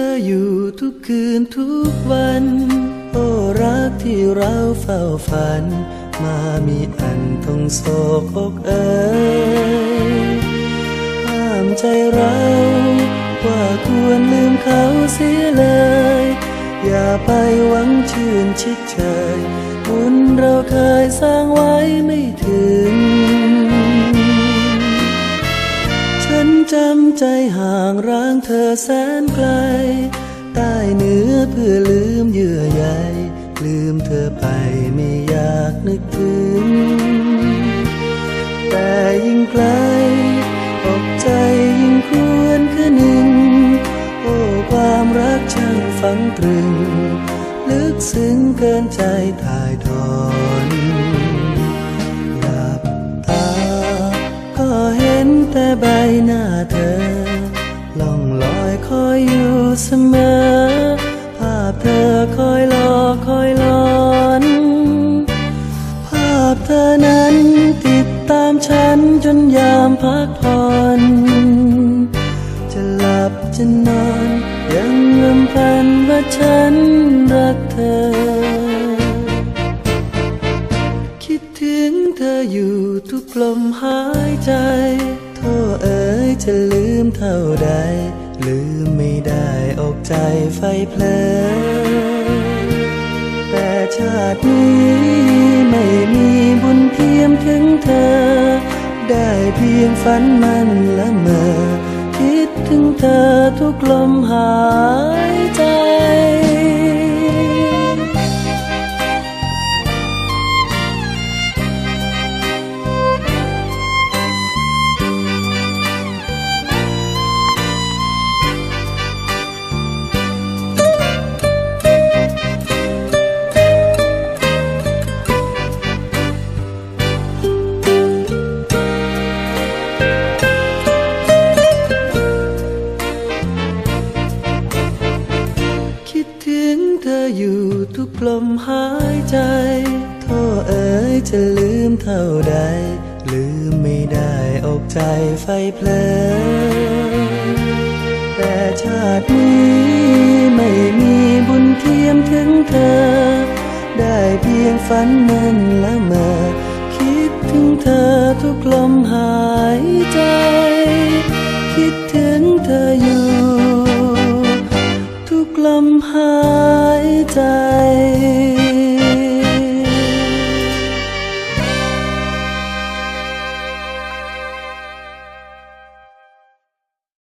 เธออยู่ทุกคืนทุกวัน โอ้รักที่เราเฝ้าฝัน มามีอันต้องโศกอกเอ่ยห้ามใจเรา ว่าควรลืมเขาเสียเลย อย่าไปหวังชื่นชิดเชยบุญเราเคยสร้างไว้ไม่ถึง จำใจห่างร้างเธอแสนไกล ใต้เนื้อเพื่อลืมเยื่อใยลืมเธอไปไม่อยากนึกถึง แต่ยิ่งไกลอกใจยิ่งควรคือหนึ่ง โอ้ความรักช่างฝังตรึง ลึกซึ้งเกินใจถ่ายทอ หน้าเธอล่องลอยคอยอยู่เสมอ ภาพเธอคอยหลอกคอยหลอนภาพเธอนั้นติดตามฉันจนยามพักผ่อนจะหลับจะนอน ยังรำพันว่าฉันรักเธอ คิดถึงเธออยู่ทุกลมหายใจโทษเอ จะลืมเท่าใด ลืมไม่ได้อกใจไฟเพลินแต่ชาตินี้ไม่มีบุญเทียมถึงเธอ ได้เพียงฝันมันละเมอ คิดถึงเธอทุกลมหาย ออยู่ทุกลมหายใจโทษเอ๋ยจะลืมเท่าใด ลืมไม่ได้อกใจไฟเพลอแต่ชาตินี้ไม่มีบุญเทียมถึงเธอ ได้เพียงฝันนั้นละเมอคิดถึงเธอทุกลมหายใจ คิดถึงเธออยู่ ทุกลมหาย ใจ